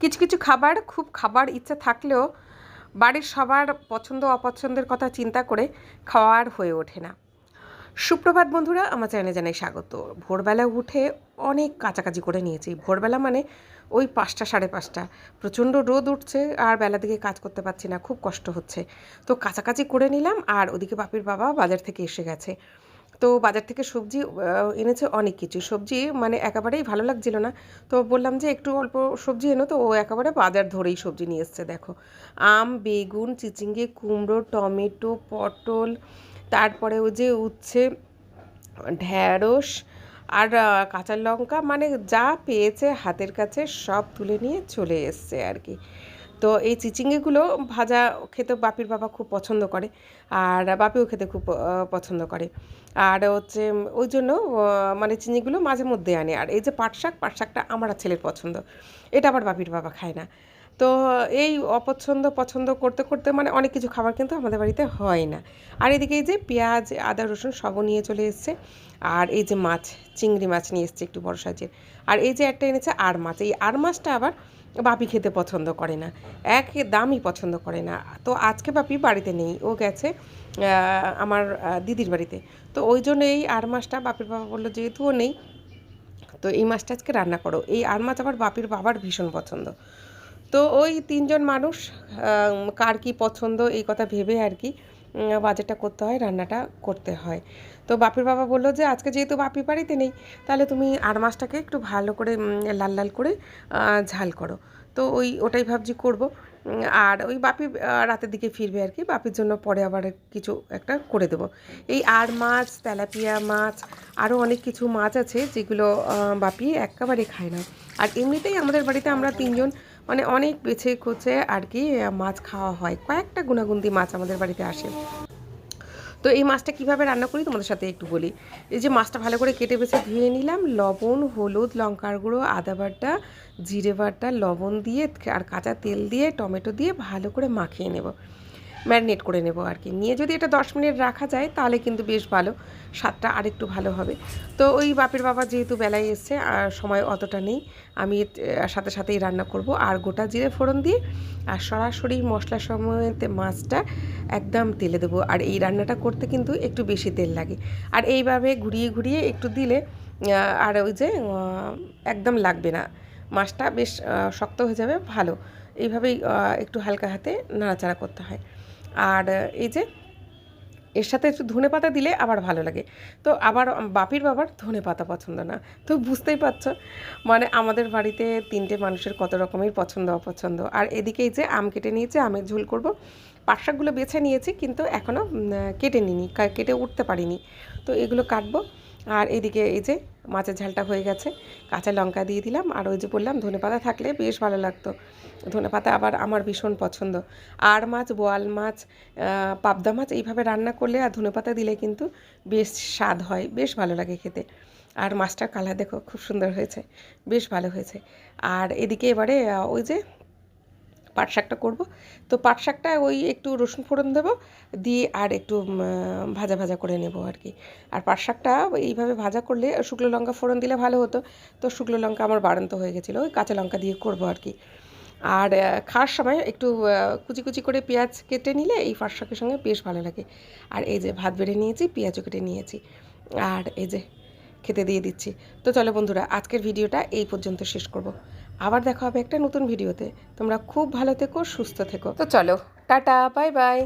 কিছু কিছু খাবার, খুব খাবার ইচ্ছা থাকলেও বাড়ির সবার পছন্দ, অপছন্দের কথা চিন্তা করে খাওয়ার হয়ে ওঠে না। সুপ্রভাত বন্ধুরা, আমার চ্যানেলে জানাই স্বাগত। ভোরবেলা উঠে অনেক কাচাকাচি করে নিয়েছি। ভোরবেলা মানে ওই পাঁচটা, সাড়ে পাঁচটা। প্রচণ্ড রোদ উঠছে, আর বেলা দিকে কাজ করতে পারছি না, খুব কষ্ট হচ্ছে। তো কাচাকাচি করে নিলাম, আর ওদিকে বাপির বাবা বাজার থেকে এসে গেছে। তো বাজার থেকে সবজি এনেছে অনেক কিছু। সবজি মানে একেবারেই ভালো লাগছিল না। তো বললাম যে একটু অল্প সবজি এনো তো, ও একেবারে বাজার ধরেই সবজি নিয়ে এসছে, দেখো। আম, বেগুন, চিচিঙ্গে, কুমড়ো, টমেটো, পটল, তারপরে ওই যে উচ্ছে, ঢ্যাঁড়স আর কাঁচা লঙ্কা মানে যা পেয়েছে হাতের কাছে সব তুলে নিয়ে চলে এসছে আর কি। তো এই চিচিঙ্গেগুলো ভাজা খেতে বাপির বাবা খুব পছন্দ করে আর বাপিও খেতে খুব পছন্দ করে। আর হচ্ছে ওই জন্য মানে চিনিগুলো মাঝে মধ্যে আনে। আর এই যে পাট শাক, পাট শাকটা আমার ছেলের পছন্দ। এটা আবার বাপির বাবা খায় না। তো এই অপছন্দ, পছন্দ করতে করতে মানে অনেক কিছু খাবার কিন্তু আমাদের বাড়িতে হয় না। আর এদিকে এই যে পেঁয়াজ, আদা, রসুন সবও নিয়ে চলে এসছে। আর এই যে মাছ, চিংড়ি মাছ নিয়ে এসছে একটু বড় সাইজের। আর এই যে একটা এনেছে আর মাছ। এই আর মাছটা আবার বাপি খেতে পছন্দ করে না, এক দামই পছন্দ করে না। তো আজকে বাপি বাড়িতে নেই, ও গেছে আমার দিদির বাড়িতে। তো ওই জন্য এই আর মাছটা বাপির বাবা বলল, যেহেতু ও নেই, তো এই মাছটা আজকে রান্না করো। এই আর মাছ আবার বাপির বাবার ভীষণ পছন্দ। তো ওই তিনজন মানুষ কার কি পছন্দ, এই কথা ভেবে আর কি বাজারটা করতে হয়, রান্নাটা করতে হয়। তো বাপির বাবা বলল যে, আজকে যেহেতু বাপি বাড়িতে নেই, তাহলে তুমি আর মাছটাকে একটু ভালো করে লাল লাল করে ঝাল করো। তো ওই, ওটাই ভাবছি করব। আর ওই বাপি রাতের দিকে ফিরবে আর কি, বাপির জন্য পরে আবার কিছু একটা করে দেবো। এই আর মাছ, তেলাপিয়া মাছ আরও অনেক কিছু মাছ আছে, যেগুলো বাপি একেবারে খায় না। আর এমনিতেই আমাদের বাড়িতে আমরা তিনজন মানে অনেক বেছে কোচে আর কি মাছ খাওয়া হয়। কয়েকটা গুণাগুন্দি মাছ আমাদের বাড়িতে আসে। তো এই মাছটা কীভাবে রান্না করি তোমাদের সাথে একটু বলি। এই যে মাছটা ভালো করে কেটে বেছে ধুয়ে নিলাম, লবণ, হলুদ, লঙ্কার গুঁড়ো, আদা বাটা, জিরে বাটা, লবণ দিয়ে আর কাঁচা তেল দিয়ে, টমেটো দিয়ে ভালো করে মাখিয়ে নেব। ম্যারিনেট করে নেব আর কি। নিয়ে যদি এটা দশ মিনিট রাখা যায়, তাহলে কিন্তু বেশ ভালো। স্বাদটা আরেকটু ভালো হবে। তো ওই বাপের বাবা যেহেতু বেলায় এসছে, আর সময় অতটা নেই, আমি সাথে সাথেই রান্না করব। আর গোটা জিরে ফোড়ন দিয়ে, আর সরাসরি মশলা সমেত মাছটা একদম তেলে দেবো। আর এই রান্নাটা করতে কিন্তু একটু বেশি তেল লাগে। আর এইভাবে ঘুরিয়ে ঘুরিয়ে একটু দিলে আর ওই যে একদম লাগবে না। মাছটা বেশ শক্ত হয়ে যাবে, ভালো। এইভাবেই একটু হালকা হাতে নাড়াচাড়া করতে হয়। আর, এই যে, এর সাথে একটু ধনে পাতা দিলে আবার ভালো লাগে। তো আবার বাপির বাবার ধনে পাতা পছন্দ না। তো বুঝতেই পারছ মানে আমাদের বাড়িতে তিনটে মানুষের কত রকমের পছন্দ, অপছন্দ। আর এদিকেই যে আম কেটে নিয়েছে, আমের ঝোল করব। পাট শাকগুলো বেছে নিয়েছি, কিন্তু এখনও কেটে নিইনি, কা- কেটে উঠতে পারিনি। তো এগুলো কাটবো। আর এদিকে এই যে মাছের ঝালটা হয়ে গেছে। কাঁচা লঙ্কা দিয়ে দিলাম আর ওই যে বললাম ধনে পাতা থাকলে বেশ ভালো লাগতো। ধনে পাতা আবার আমার ভীষণ পছন্দ। আর মাছ, বোয়াল মাছ পাবদা মাছ এইভাবে রান্না করলে আর ধনে পাতা দিলে কিন্তু বেশ স্বাদ হয়, বেশ ভালো লাগে খেতে। আর মাছটার কালার দেখো, খুব সুন্দর হয়েছে, বেশ ভালো হয়েছে। আর এদিকে এবারে ওই যে পাট শাকটা করব। তো পাট শাকটা ওই একটু রসুন ফোড়ন দেবো, দিয়ে আর একটু ভাজা ভাজা করে নেব আর কি। আর পাট শাকটা এইভাবে ভাজা করলে শুকনো লঙ্কা ফোড়ন দিলে ভালো হতো। তো শুকনো লঙ্কা আমার বাড়ন্ত হয়ে গেছিল, ওই কাঁচা লঙ্কা দিয়ে করব আর কি। আর খাওয়ার সময় একটু কুচি কুচি করে পেঁয়াজ কেটে নিলে এই পাট শাকের সঙ্গে বেশ ভালো লাগে। আর এই যে ভাত বেড়ে নিয়েছি, পেঁয়াজও কেটে নিয়েছি। আর এই যে খেতে দিয়ে দিচ্ছি। তো চলো বন্ধুরা, আজকের ভিডিওটা এই পর্যন্ত শেষ করব। আবার দেখা হবে একটা নতুন ভিডিওতে। তোমরা খুব ভালো থেকো, সুস্থ থেকো। তো চলো, টাটা, বাই বাই।